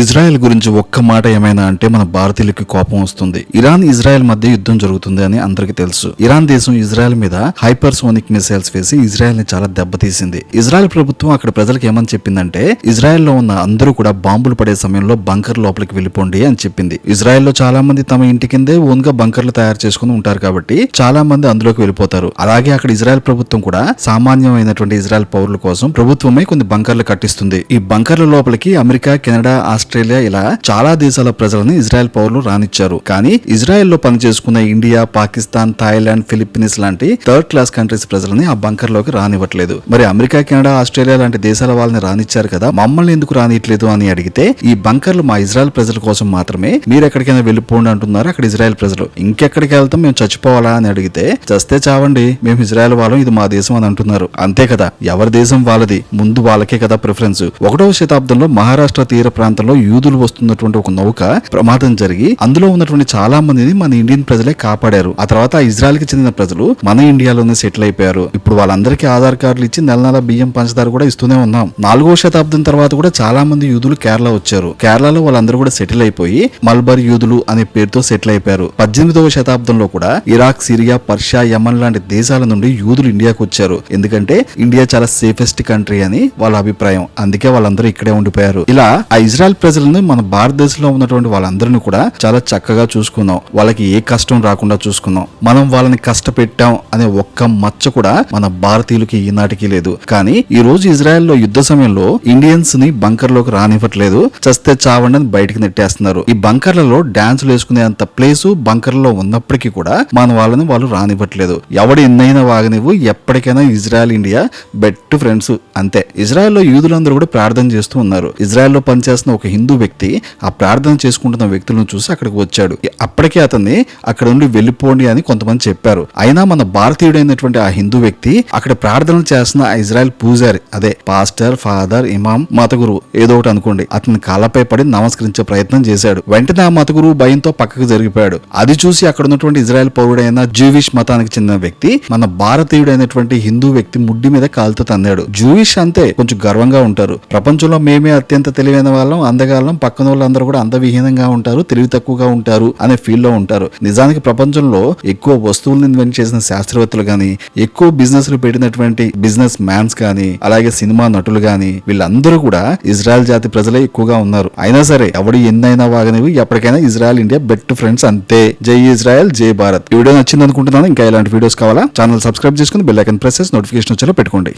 Israel గురించి ఒక్క మాట ఏమైనా అంటే మన భారతీయులకి కోపం వస్తుంది. ఇరాన్ ఇజ్రాయెల్ మధ్య యుద్ధం జరుగుతుంది అని అందరికీ తెలుసు. ఇరాన్ దేశం ఇజ్రాయెల్ మీద హైపర్సోనిక్ మిసైల్స్ వేసి ఇజ్రాయెల్ని చాలా దెబ్బతీసింది. ఇజ్రాయెల్ ప్రభుత్వం అక్కడ ప్రజలకు ఏమని చెప్పిందంటే ఇజ్రాయెల్లో ఉన్న అందరూ కూడా బాంబులు పడే సమయంలో బంకర్ లోపలికి వెళ్ళిపోండి అని చెప్పింది. ఇజ్రాయెల్లో చాలా మంది తమ ఇంటి కిందే ఓన్గా బంకర్లు తయారు చేసుకుని ఉంటారు కాబట్టి చాలా మంది అందులోకి వెళ్ళిపోతారు. అలాగే అక్కడ ఇజ్రాయెల్ ప్రభుత్వం కూడా సామాన్యమైనటువంటి ఇజ్రాయెల్ పౌరుల కోసం ప్రభుత్వమే కొన్ని బంకర్లు కట్టిస్తుంది. ఈ బంకర్ల లోపలికి అమెరికా కెనడా ఆస్ట్రేలియా ఇలా చాలా దేశాల ప్రజలను ఇజ్రాయెల్ పౌరులు రానిచ్చారు. కానీ ఇజ్రాయెల్లో పనిచేసుకున్న ఇండియా పాకిస్తాన్ థాయిలాండ్ ఫిలిప్పీన్స్ లాంటి థర్డ్ క్లాస్ కంట్రీస్ ప్రజలని ఆ బంకర్లోకి రానివ్వట్లేదు. మరి అమెరికా కెనడా ఆస్ట్రేలియా లాంటి దేశాల వాళ్ళని రానిచ్చారు కదా మమ్మల్ని ఎందుకు రానియట్లేదు అని అడిగితే ఈ బంకర్లు మా ఇజ్రాయెల్ ప్రజల కోసం మాత్రమే మీరు ఎక్కడికైనా వెళ్ళిపోండి అంటున్నారు అక్కడ ఇజ్రాయెల్ ప్రజలు. ఇంకెక్కడికి వెళ్తాం మేము చచ్చిపోవాలా అని అడిగితే చస్తే చావండి మేము ఇజ్రాయెల్ వాళ్ళం ఇది మా దేశం అని అంటున్నారు. అంతే కదా ఎవరి దేశం వాళ్ళది? ముందు వాళ్ళకే కదా ప్రిఫరెన్స్. ఒకటవ శతాబ్దంలో మహారాష్ట్ర తీర ప్రాంతంలో యూదులు వస్తున్నటువంటి ఒక నౌక ప్రమాదం జరిగి అందులో ఉన్నటువంటి చాలా మందిని మన ఇండియన్ ప్రజలే కాపాడారు. ఆ తర్వాత ఇజ్రాయెల్కి చెందిన ప్రజలు మన ఇండియాలోనే సెటిల్ అయిపోయారు. ఇప్పుడు వాళ్ళందరికీ ఆధార్ కార్డులు ఇచ్చి నెల నెల బియ్యం పంచదార కూడా ఇస్తూనే ఉన్నాం. నాలుగో శతాబ్దం తర్వాత కూడా చాలా మంది యూదులు కేరళ వచ్చారు. కేరళలో వాళ్ళందరూ కూడా సెటిల్ అయిపోయి మల్బర్ యూదులు అనే పేరుతో సెటిల్ అయిపోయారు. పద్దెనిమిదవ శతాబ్దంలో కూడా ఇరాక్ సిరియా పర్షియా యమన్ లాంటి దేశాల నుండి యూదులు ఇండియాకు వచ్చారు. ఎందుకంటే ఇండియా చాలా సేఫెస్ట్ కంట్రీ అని వాళ్ళ అభిప్రాయం. అందుకే వాళ్ళందరూ ఇక్కడే ఉండిపోయారు. ఇలా ఆ ఇజ్రాయెల్ ప్రజలను మన భారతదేశంలో ఉన్నటువంటి వాళ్ళందరినీ కూడా చాలా చక్కగా చూసుకున్నాం వాళ్ళకి ఏ కష్టం రాకుండా చూసుకున్నాం మనం వాళ్ళని కష్టపెట్టాం అనే ఒక్క మచ్చ కూడా మన భారతీయులకి ఈనాటికి లేదు. కానీ ఈ రోజు ఇజ్రాయెల్లో యుద్ధ సమయంలో ఇండియన్స్ని బంకర్లోకి రానివ్వట్లేదు. చస్తే చావండి అని బయటికి నెట్టేస్తున్నారు. ఈ బంకర్లలో డాన్సులు వేసుకునే అంత ప్లేసు బంకర్లో ఉన్నప్పటికీ కూడా మన వాళ్ళని వాళ్ళు రానివ్వట్లేదు. ఎవడు ఎన్నైనా వాగనివ్వు ఎప్పటికైనా ఇజ్రాయెల్ ఇండియా బెట్ ఫ్రెండ్స్ అంతే. ఇజ్రాయెల్లో యూదులందరూ కూడా ప్రార్థన చేస్తూ ఉన్నారు. ఇజ్రాయెల్లో పనిచేస్తున్న ఒక హిందూ వ్యక్తి ఆ ప్రార్థన చేసుకుంటున్న వ్యక్తులను చూసి అక్కడికి వచ్చాడు. అప్పటికే అతన్ని అక్కడ నుండి వెళ్ళిపోండి అని కొంతమంది చెప్పారు. అయినా మన భారతీయుడైనటువంటి ఆ హిందూ వ్యక్తి అక్కడ ప్రార్థనలు చేస్తున్న ఆ ఇజ్రాయెల్ పూజారి అదే పాస్టర్ ఫాదర్ ఇమాం మత గురువు ఏదో ఒకటి అనుకోండి. అతని కాళ్ళపై పడి నమస్కరించే ప్రయత్నం చేశాడు. వెంటనే ఆ మత గురువు భయంతో పక్కకు జరిగిపోయాడు. అది చూసి అక్కడ ఉన్నటువంటి ఇజ్రాయెల్ పౌరుడైన జూవిష్ మతానికి చెందిన వ్యక్తి మన భారతీయుడైనటువంటి హిందూ వ్యక్తి ముడ్డి మీద కాలుతో తన్నాడు. జూవిష్ అంతే కొంచెం గర్వంగా ఉంటారు. ప్రపంచంలో మేమే అత్యంత తెలివైన వాళ్ళం అందగాలం పక్కన వాళ్ళందరూ కూడా అందవిహీనంగా ఉంటారు తెలివి తక్కువగా ఉంటారు అనే ఫీల్లో ఉంటారు. నిజానికి ప్రపంచంలో ఎక్కువ వస్తువులను ఇన్వెంట్ చేసిన శాస్త్రవేత్తలు కానీ ఎక్కువ బిజినెస్లు పెట్టినటువంటి బిజినెస్ మ్యాన్స్ కానీ అలాగే సినిమా నటులు కానీ వీళ్ళందరూ కూడా ఇజ్రాయెల్ జాతి ప్రజలే ఎక్కువగా ఉన్నారు. అయినా సరే ఎవడు ఎన్నైనా వాగనివి ఎప్పటికైనా ఇజ్రాయెల్ ఇండియా బెస్ట్ ఫ్రెండ్స్ అంతే. జై ఇజ్రాయెల్ జై భారత్. ఈ వీడియో నచ్చింది అనుకుంటున్నాను ఇంకా ఇలాంటి వీడియోస్ కావాలా? ఛానల్ సబ్స్క్రైబ్ చేసుకుని బెల్ ఐకన్ ప్రెస్ చేసి నోటిఫికేషన్ వచ్చేలా పెట్టుకోండి.